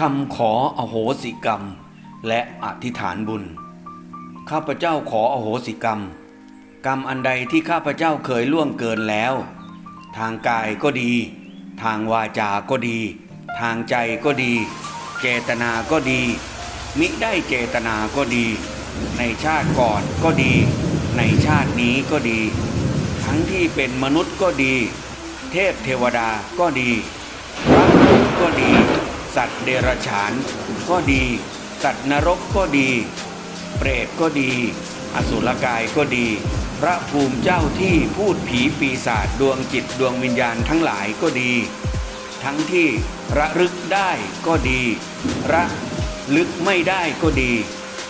คำขออโหสิกรรม และอธิษฐานบุญ ข้าพเจ้าขออโหสิกรรม กรรมอันใดที่ข้าพเจ้าเคยล่วงเกินแล้ว ทางกายก็ดี ทางวาจาก็ดี ทางใจก็ดี เจตนาก็ดี มิได้เจตนาก็ดี ในชาติก่อนก็ดี ในชาตินี้ก็ดี ทั้งที่เป็นมนุษย์ก็ดี เทพเทวดาก็ดีพระก็ดี สัตว์เดรัจฉานก็ดี สัตว์นรกก็ดี เปรตก็ดี อสุรกายก็ดี พระภูมิเจ้าที่พูดผีปีศาจดวงจิตดวงวิญญาณทั้งหลายก็ดี ทั้งที่ระลึกได้ก็ดี ระลึกไม่ได้ก็ดี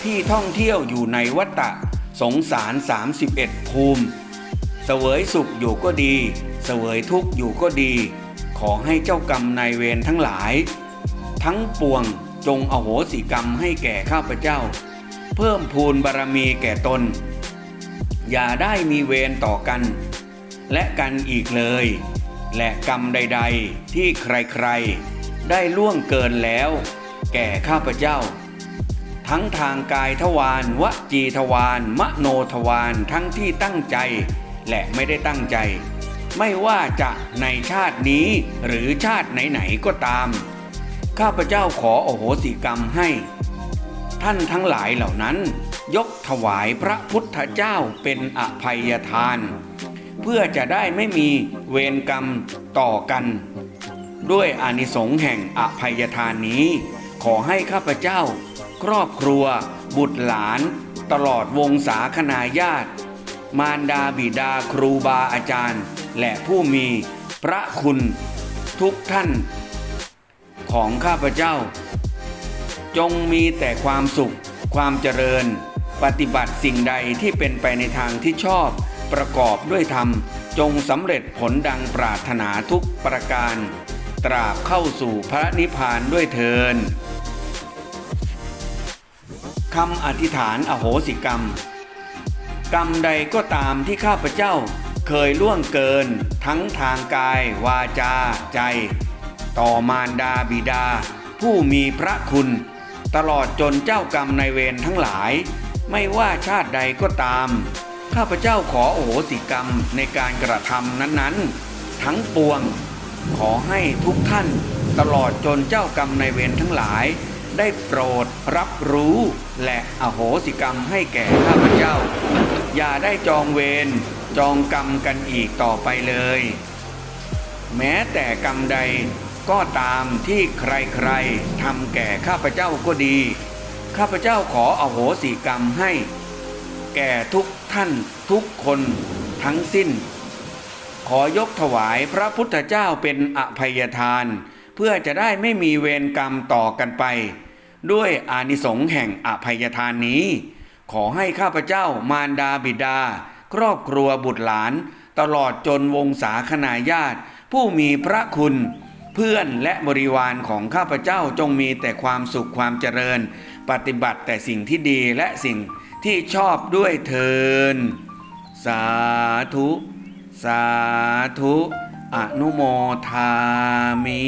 ที่ท่องเที่ยวอยู่ในวัฏฏะสงสาร 31 ภูมิเสวยสุขอยู่ก็ดี เสวยทุกข์อยู่ก็ดี ขอให้เจ้ากรรมนายเวรทั้งหลาย ทั้งปวงจงอโหสิกรรมให้แก่ข้าพเจ้า เพิ่มพูนบารมีแก่ตน อย่าได้มีเวรต่อกัน และกันอีกเลย และกรรมใด ๆ ที่ใครๆ ได้ล่วงเกินแล้ว แก่ข้าพเจ้า ทั้งทางกายทวารวจีทวารมโนทวารทั้งที่ตั้งใจ และไม่ได้ตั้งใจ ไม่ว่าจะในชาตินี้หรือชาติไหนๆก็ตาม ข้าพเจ้าขอโอโหสิกรรมให้ ท่านทั้งหลายเหล่านั้น ยกถวายพระพุทธเจ้าเป็นอภัยทาน เพื่อจะได้ไม่มีเวรกรรมต่อกัน ด้วยอานิสงส์แห่งอภัยทานนี้ ขอให้ข้าพเจ้า ครอบครัว บุตรหลาน ตลอดวงศาคณาญาติ มารดาบิดาครูบาอาจารย์ และผู้มีพระคุณทุกท่าน ของข้าพเจ้า จงมีแต่ความสุข ความเจริญ ปฏิบัติสิ่งใดที่เป็นไปในทางที่ชอบ ประกอบด้วยธรรม จงสำเร็จผลดังปรารถนาทุกประการ ตราบเข้าสู่พระนิพพานด้วยเทินคำอธิษฐานอโหสิกรรม กรรมใดก็ตามที่ข้าพเจ้าเคยล่วงเกิน ทั้งทางกายวาจาใจ ต่อมารดาบิดา ผู้มีพระคุณ ตลอดจนเจ้ากรรมในเวรทั้งหลาย ไม่ว่าชาติใดก็ตาม ข้าพเจ้าขอโอโหสิกรรมในการกระทำนั้นๆ ทั้งปวง ขอให้ทุกท่าน ตลอดจนเจ้ากรรมในเวรทั้งหลาย ได้โปรดรับรู้ และอโหสิกรรมให้แก่ข้าพเจ้า อย่าได้จองเวรจองกรรมกันอีกต่อไปเลย แม้แต่กรรมใด ก็ตามที่ใครๆทำแก่ข้าพเจ้าก็ดี ข้าพเจ้าขออโหสิกรรมให้ แก่ทุกท่านทุกคนทั้งสิ้น ขอยกถวายพระพุทธเจ้าเป็นอภัยทาน เพื่อจะได้ไม่มีเวรกรรมต่อกันไป ด้วยอานิสงส์แห่งอภัยทานนี้ ขอให้ข้าพเจ้ามารดาบิดา ครอบครัวบุตรหลาน ตลอดจนวงศาคณาญาติ ผู้มีพระคุณ เพื่อนและบริวารของข้าพเจ้าจงมีแต่ความสุขความเจริญ ปฏิบัติแต่สิ่งที่ดีและสิ่งที่ชอบด้วยเทิน สาธุ สาธุ อนุโมทามิ